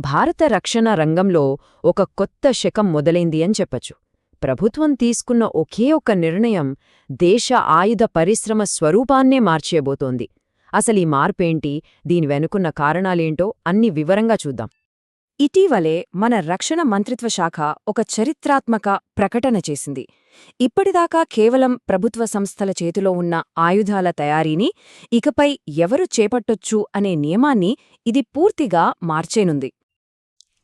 భారత రక్షణ రంగంలో ఒక కొత్త శకం మొదలైంది అని చెప్పచ్చు. ప్రభుత్వం తీసుకున్న ఒకే ఒక్క నిర్ణయం దేశ ఆయుధ పరిశ్రమ స్వరూపాన్నే మార్చేయబోతోంది. అసలీ మార్పేంటి? దీని వెనుకున్న కారణాలేంటో అన్ని వివరంగా చూద్దాం. ఇటీవలే మన రక్షణ మంత్రిత్వ శాఖ ఒక చరిత్రాత్మక ప్రకటన చేసింది. ఇప్పటిదాకా కేవలం ప్రభుత్వ సంస్థల చేతిలో ఉన్న ఆయుధాల తయారీని ఇకపై ఎవరు చేపట్టొచ్చు అనే నియమాన్ని ఇది పూర్తిగా మార్చేనుంది.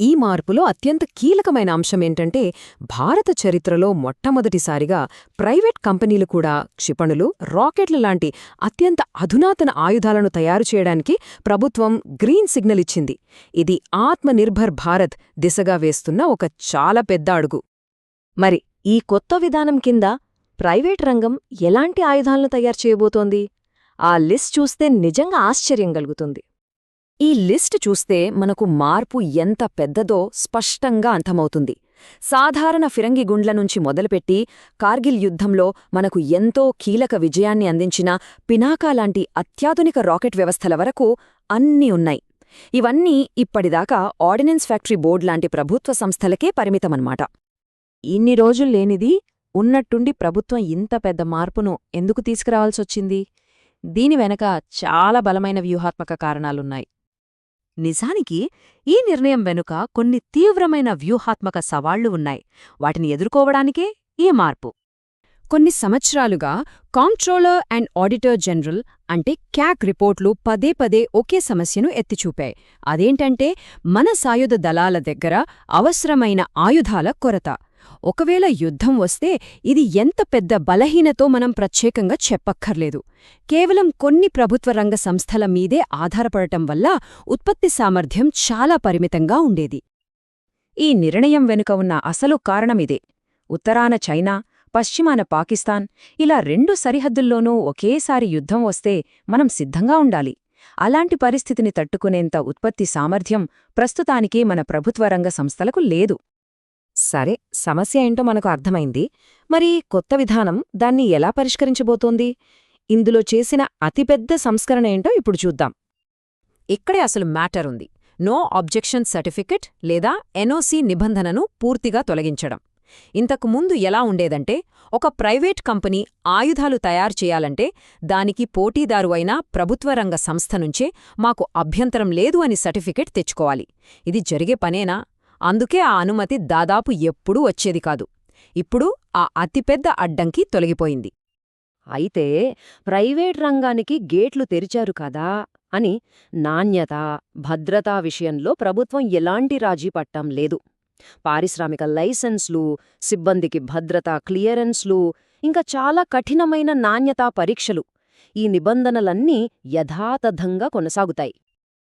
ఈ మార్పులో అత్యంత కీలకమైన అంశమేంటంటే భారత చరిత్రలో మొట్టమొదటిసారిగా ప్రైవేట్ కంపెనీలు కూడా క్షిపణులు రాకెట్ల లాంటి అత్యంత అధునాతన ఆయుధాలను తయారు చేయడానికి ప్రభుత్వం గ్రీన్ సిగ్నల్ ఇచ్చింది. ఇది ఆత్మనిర్భర్ భారత్ దిశగా వేస్తున్న ఒక చాలా పెద్ద అడుగు. మరి ఈ కొత్త విధానం కింద ప్రైవేట్ రంగం ఎలాంటి ఆయుధాలను తయారు చేయబోతోంది? ఆ లిస్ట్ చూస్తే నిజంగా ఆశ్చర్యం కలుగుతుంది. ఈ లిస్ట్ చూస్తే మనకు మార్పు ఎంత పెద్దదో స్పష్టంగా అంతమవుతుంది సాధారణ ఫిరంగి గుండ్ల నుంచి మొదలుపెట్టి కార్గిల్ యుద్ధంలో మనకు ఎంతో కీలక విజయాన్ని అందించిన పినాకా లాంటి అత్యాధునిక రాకెట్ వ్యవస్థల వరకు అన్నీ ఉన్నాయి. ఇవన్నీ ఇప్పటిదాకా ఆర్డినెన్స్ ఫ్యాక్టరీ బోర్డ్ లాంటి ప్రభుత్వ సంస్థలకే పరిమితమన్నమాట. ఇన్ని రోజుల్లేనిది ఉన్నట్టుండి ప్రభుత్వం ఇంత పెద్ద మార్పును ఎందుకు తీసుకురావాల్సొచ్చింది? దీని వెనక చాలా బలమైన వ్యూహాత్మక కారణాలున్నాయి. నిజానికి ఈ నిర్ణయం వెనుక కొన్ని తీవ్రమైన వ్యూహాత్మక సవాళ్ళు ఉన్నాయి. వాటిని ఎదుర్కోవడానికే ఈ మార్పు. కొన్ని సంవత్సరాలుగా కాంట్రోలర్ అండ్ ఆడిటర్ జనరల్ అంటే క్యాక్ రిపోర్ట్లు పదే పదే ఒకే సమస్యను ఎత్తిచూపాయి. అదేంటంటే మన సాయుధ దళాల దగ్గర అవసరమైన ఆయుధాల కొరత. ఒకవేళ యుద్ధం వస్తే ఇది ఎంత పెద్ద బలహీనతో మనం ప్రత్యేకంగా చెప్పక్కర్లేదు. కేవలం కొన్ని ప్రభుత్వ రంగ సంస్థల మీదే ఆధారపడటం వల్ల ఉత్పత్తి సామర్థ్యం చాలా పరిమితంగా ఉండేది. ఈ నిర్ణయం వెనుక ఉన్న అసలు కారణమిదే ఉత్తరాన చైనా పశ్చిమాన పాకిస్తాన్ ఇలా రెండు సరిహద్దుల్లోనూ ఒకేసారి యుద్ధం వస్తే మనం సిద్ధంగా ఉండాలి. అలాంటి పరిస్థితిని తట్టుకునేంత ఉత్పత్తి సామర్థ్యం ప్రస్తుతానికే మన ప్రభుత్వ రంగ సంస్థలకు లేదు. సరే సమస్య ఏంటో మనకు అర్థమైంది. మరి కొత్త విధానం దాన్ని ఎలా పరిష్కరించబోతోంది? ఇందులో చేసిన అతిపెద్ద సంస్కరణ ఏంటో ఇప్పుడు చూద్దాం. ఇక్కడే అసలు మ్యాటర్ ఉంది. నో ఆబ్జెక్షన్ సర్టిఫికెట్ లేదా ఎన్ఓసి నిబంధనను పూర్తిగా తొలగించడం. ఇంతకు ముందు ఎలా ఉండేదంటే ఒక ప్రైవేట్ కంపెనీ ఆయుధాలు తయారు చేయాలంటే దానికి పోటీదారు అయిన ప్రభుత్వ రంగ సంస్థ నుంచే మాకు అభ్యంతరం లేదు అని సర్టిఫికెట్ తెచ్చుకోవాలి. ఇది జరిగే పనేనా? అందుకే ఆ అనుమతి దాదాపు ఎప్పుడూ వచ్చేది కాదు. ఇప్పుడు ఆ అతిపెద్ద అడ్డంకి తొలగిపోయింది. అయితే ప్రైవేట్ రంగానికి గేట్లు తెరిచారు కదా అని నాణ్యత భద్రతా విషయంలో ప్రభుత్వం ఎలాంటి రాజీ పట్టం లేదు. పారిశ్రామిక లైసెన్స్లు సిబ్బందికి భద్రతా క్లియరెన్స్లు ఇంకా చాలా కఠినమైన నాణ్యతా పరీక్షలు ఈ నిబంధనలన్నీ యథాతథంగా కొనసాగుతాయి.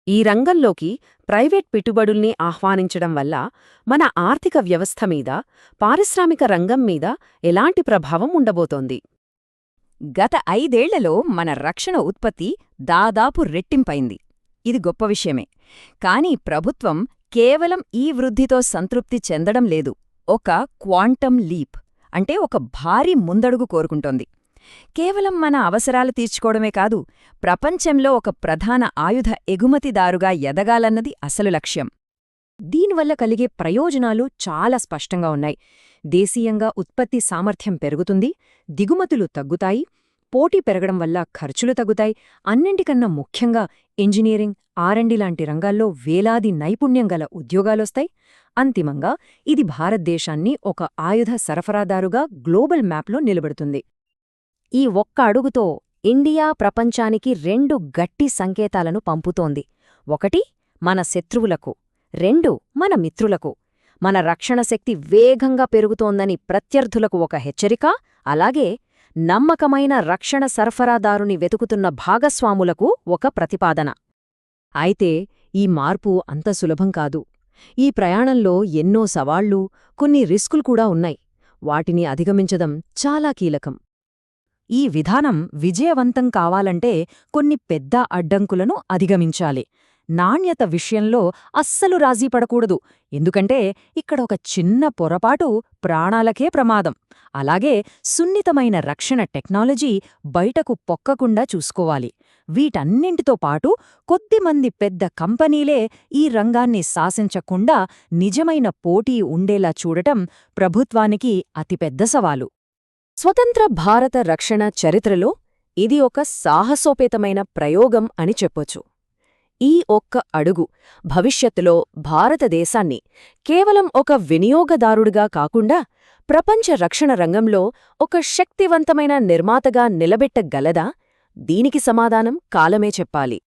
ఈ రంగంలోకి ప్రైవేట్ పెట్టుబడుల్ని ఆహ్వానించడం వల్ల మన ఆర్థిక వ్యవస్థ మీద పారిశ్రామిక రంగం మీద ఎలాంటి ప్రభావం ఉండబోతోంది? గత ఐదేళ్ళలో మన రక్షణ ఉత్పత్తి దాదాపు రెట్టింపైంది. ఇది గొప్ప విషయమే. కాని ప్రభుత్వం కేవలం ఈ వృద్ధితో సంతృప్తి చెందడం లేదు. ఒక క్వాంటం లీప్ అంటే ఒక భారీ ముందడుగు కోరుకుంటోంది. కేవలం మన అవసరాలు తీర్చుకోవడమే కాదు ప్రపంచంలో ఒక ప్రధాన ఆయుధ ఎగుమతిదారుగా ఎదగాలన్నది అసలు లక్ష్యం. దీనివల్ల కలిగే ప్రయోజనాలు చాలా స్పష్టంగా ఉన్నాయి. దేశీయంగా ఉత్పత్తి సామర్థ్యం పెరుగుతుంది దిగుమతులు తగ్గుతాయి పోటీ పెరగడం వల్ల ఖర్చులు తగ్గుతాయి. అన్నింటికన్నా ముఖ్యంగా ఇంజనీరింగ్ ఆర్ఎండి లాంటి రంగాల్లో వేలాది నైపుణ్యం గల ఉద్యోగాలొస్తాయి. అంతిమంగా ఇది భారతదేశాన్ని ఒక ఆయుధ సరఫరాదారుగా గ్లోబల్ మ్యాప్లో నిలబెడుతుంది. ఈ ఒక్క అడుగుతో ఇండియా ప్రపంచానికి రెండు గట్టి సంకేతాలను పంపుతోంది. ఒకటి మన శత్రువులకు. రెండు మన మిత్రులకు. మన రక్షణ శక్తి వేగంగా పెరుగుతోందని ప్రత్యర్థులకు ఒక హెచ్చరిక అలాగే నమ్మకమైన రక్షణ సరఫరాదారుని వెతుకుతున్న భాగస్వాములకు ఒక ప్రతిపాదన. అయితే ఈ మార్పు అంత సులభం కాదు. ఈ ప్రయాణంలో ఎన్నో సవాళ్ళు కొన్ని రిస్కులు కూడా ఉన్నాయి. వాటిని అధిగమించడం చాలా కీలకం. ఈ విధానం విజయవంతం కావాలంటే కొన్ని పెద్ద అడ్డంకులను అధిగమించాలి. నాణ్యత విషయంలో అస్సలు రాజీపడకూడదు ఎందుకంటే ఇక్కడ ఒక చిన్న పొరపాటు ప్రాణాలకే ప్రమాదం. అలాగే సున్నితమైన రక్షణ టెక్నాలజీ బయటకు పొక్కకుండా చూసుకోవాలి. వీటన్నింటితో పాటు కొద్దిమంది పెద్ద కంపెనీలే ఈ రంగాన్ని శాసించకుండా నిజమైన పోటీ ఉండేలా చూడటం ప్రభుత్వానికి అతిపెద్ద సవాలు. స్వతంత్ర భారత రక్షణ చరిత్రలో ఇది ఒక సాహసోపేతమైన ప్రయోగం అని చెప్పొచ్చు. ఈ ఒక్క అడుగు భవిష్యత్తులో భారతదేశాన్ని కేవలం ఒక వినియోగదారుడుగా కాకుండా ప్రపంచ రక్షణ రంగంలో ఒక శక్తివంతమైన నిర్మాతగా నిలబెట్టగలదా? దీనికి సమాధానం కాలమే చెప్పాలి.